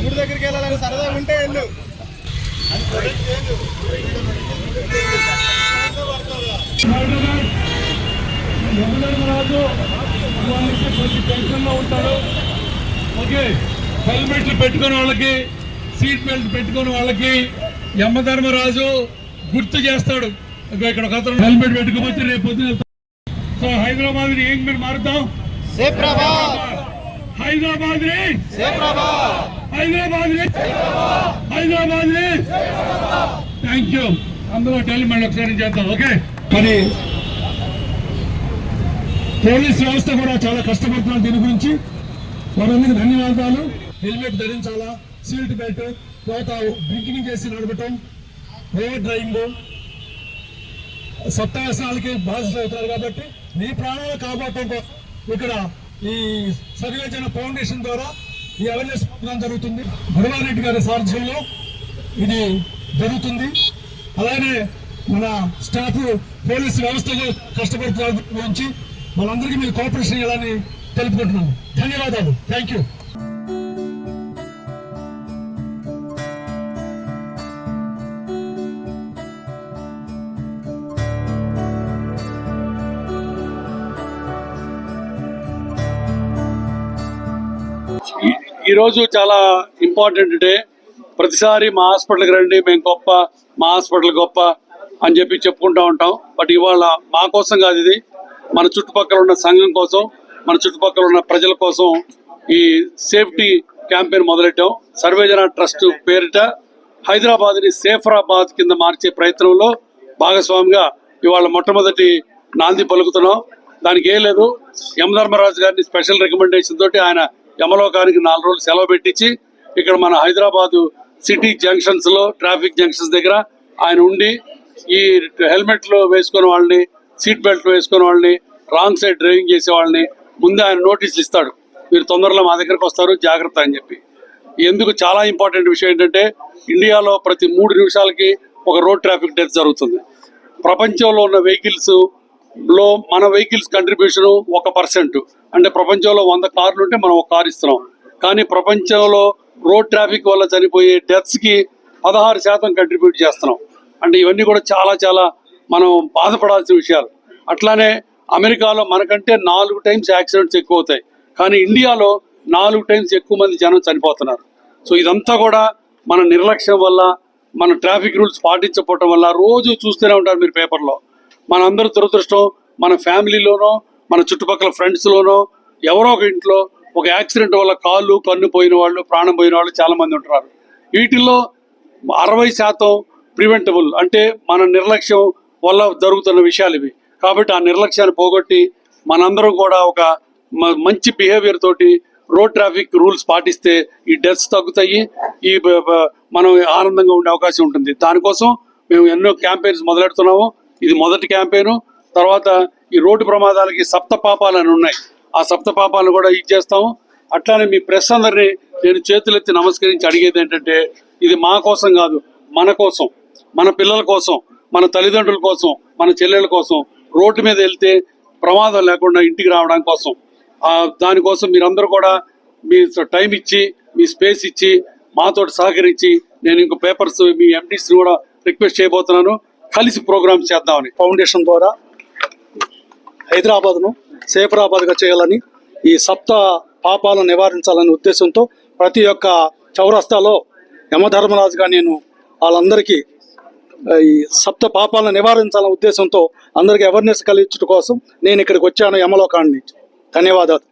ఊరి దగ్గరికి వెళ్ళాలని సరదాగా ఉంటే వెళ్ళు రాజు వాళ్ళకి కొంచెం టెన్షన్లో ఉంటాడు ఓకే. హెల్మెట్లు పెట్టుకుని వాళ్ళకి సీట్ బెల్ట్ పెట్టుకుని వాళ్ళకి యమధర్మరాజు గుర్తు చేస్తాడు. ఇక్కడ ఒక అతను హెల్మెట్ పెట్టుకోకపోతే రేపు పొద్దున. సో హైదరాబాద్ ఏం మీరు మారుతాం హైదరాబాద్ని హైదరాబాద్ని హైదరాబాద్ని థ్యాంక్ యూ అందరూ టెల్ మళ్ళీ ఒకసారి చేద్దాం ఓకే? మరి పోలీస్ వ్యవస్థ కూడా చాలా కష్టపడుతున్నారు దీని గురించి. వారందరికీ ధన్యవాదాలు. హెల్మెట్ ధరించాలా? సీట్ బెల్ట్ తర్వాత డ్రింకింగ్ చేసి నడపటం. ప్రైవేట్ డ్రైవింగ్ సత్తావసరాలకి బాధ్యత అవుతున్నారు కాబట్టి మీ ప్రాణాలు కాపాడటం కోసం ఇక్కడ ఈ సర్వేజన ఫౌండేషన్ ద్వారా ఈ అవేర్నెస్ ప్రోగ్రాం జరుగుతుంది. గురువారెడ్డి గారి సారథ్యంలో ఇది జరుగుతుంది. అలాగే మన స్టాఫ్ పోలీస్ వ్యవస్థలో కష్టపడుతున్న గురించి వాళ్ళందరికీ మీ కోఆపరేషన్ ఇవ్వాలని తెలుపుకుంటున్నాను ధన్యవాదాలు. Thank you. ఈరోజు చాలా ఇంపార్టెంట్ డే. ప్రతిసారి మా హాస్పిటల్కి రండి మేము గొప్ప మా హాస్పిటల్ గొప్ప అని చెప్పి చెప్పుకుంటూ ఉంటాం. బట్ ఇవాళ మా కోసం కాదు ఇది. మన చుట్టుపక్కల ఉన్న సంఘం కోసం మన చుట్టుపక్కల ఉన్న ప్రజల కోసం ఈ సేఫ్టీ క్యాంపెయిన్ మొదలెట్టాం. సర్వేజన ట్రస్ట్ పేరిట హైదరాబాద్ని సేఫరాబాద్ కింద మార్చే ప్రయత్నంలో భాగస్వామిగా ఇవాళ మొట్టమొదటి నాంది పలుకుతున్నాం. దానికి ఏం లేదు. యమధర్మరాజు గారిని స్పెషల్ రికమెండేషన్ తోటి ఆయన యమలోకానికి నాలుగు రోజులు సెలవు పెట్టించి ఇక్కడ మన హైదరాబాదు సిటీ జంక్షన్స్లో ట్రాఫిక్ జంక్షన్స్ దగ్గర ఆయన ఉండి ఈ హెల్మెట్లు వేసుకునే వాళ్ళని సీట్ బెల్ట్ వేసుకునే వాళ్ళని రాంగ్ సైడ్ డ్రైవింగ్ చేసే వాళ్ళని ముందే ఆయన నోటీసులు ఇస్తాడు. మీరు తొందరలో మా దగ్గరకు వస్తారు జాగ్రత్త అని చెప్పి. ఎందుకు చాలా ఇంపార్టెంట్ విషయం ఏంటంటే ఇండియాలో ప్రతి మూడు నిమిషాలకి ఒక రోడ్ ట్రాఫిక్ డెత్ జరుగుతుంది. ప్రపంచంలో ఉన్న వెహికల్స్ లో మన వెహికల్స్ కంట్రిబ్యూషన్ ఒక పర్సెంట్ అంటే ప్రపంచంలో వంద కార్లు ఉంటే మనం ఒక కార్ ఇస్తున్నాం. కానీ ప్రపంచంలో రోడ్ ట్రాఫిక్ వల్ల చనిపోయే డెత్స్కి పదహారు శాతం కంట్రిబ్యూట్ చేస్తున్నాం. అంటే ఇవన్నీ కూడా చాలా చాలా మనం బాధపడాల్సిన విషయాలు. అట్లానే అమెరికాలో మనకంటే నాలుగు టైమ్స్ యాక్సిడెంట్స్ ఎక్కువ అవుతాయి కానీ ఇండియాలో నాలుగు టైమ్స్ ఎక్కువ మంది జనం చనిపోతున్నారు. సో ఇదంతా కూడా మన నిర్లక్ష్యం వల్ల మన ట్రాఫిక్ రూల్స్ పాటించకపోవటం వల్ల రోజు చూస్తూనే ఉంటారు మీరు పేపర్లో మనందరూ దురదృష్టం మన ఫ్యామిలీలోనో మన చుట్టుపక్కల ఫ్రెండ్స్లోనో ఎవరో ఒక ఇంట్లో ఒక యాక్సిడెంట్ వల్ల కాళ్ళు కన్ను పోయిన వాళ్ళు ప్రాణం పోయిన వాళ్ళు చాలామంది ఉంటున్నారు. వీటిల్లో అరవై శాతం ప్రివెంటబుల్ అంటే మన నిర్లక్ష్యం వల్ల జరుగుతున్న విషయాలు ఇవి. కాబట్టి ఆ నిర్లక్ష్యాన్ని పోగొట్టి మనందరం కూడా ఒక మ- మంచి బిహేవియర్ తోటి రోడ్ ట్రాఫిక్ రూల్స్ పాటిస్తే ఈ డెత్స్ తగ్గుతాయి ఈ మనం ఆనందంగా ఉండే అవకాశం ఉంటుంది. దానికోసం మేము ఎన్నో క్యాంపెయిన్స్ మొదలెడుతున్నాము. ఇది మొదటి క్యాంపెయిన్. తర్వాత ఈ రోడ్డు ప్రమాదాలకి సప్త పాపాలు అని ఉన్నాయి. ఆ సప్త పాపాలను కూడా ఇచ్చేస్తాము అట్లానే మీ ప్రెస్ అందరినీ నేను చేతులెత్తి నమస్కరించి అడిగేది ఏంటంటే ఇది మా కోసం కాదు మన కోసం మన పిల్లల కోసం మన తల్లిదండ్రుల కోసం మన చెల్లెల కోసం రోడ్డు మీద వెళ్తే ప్రమాదం లేకుండా ఇంటికి రావడం కోసం. దానికోసం మీరందరూ కూడా మీ టైం ఇచ్చి మీ స్పేస్ ఇచ్చి మాతోటి సహకరించి నేను ఇంకో పేపర్స్ మీ ఎండీస్ కూడా రిక్వెస్ట్ చేయబోతున్నాను. కలిసి ప్రోగ్రామ్ చేద్దామని ఫౌండేషన్ ద్వారా హైదరాబాద్ను సేఫరాబాద్గా చేయాలని ఈ సప్త పాపాలను నివారించాలనే ఉద్దేశంతో ప్రతి ఒక్క చౌరస్తాలో యమధర్మరాజుగా నేను వాళ్ళందరికీ ఈ సప్త పాపాలను నివారించాలనే ఉద్దేశంతో అందరికీ అవేర్నెస్ కలిగించడం కోసం నేను ఇక్కడికి వచ్చాను యమలోకాన్ని. ధన్యవాదాలు.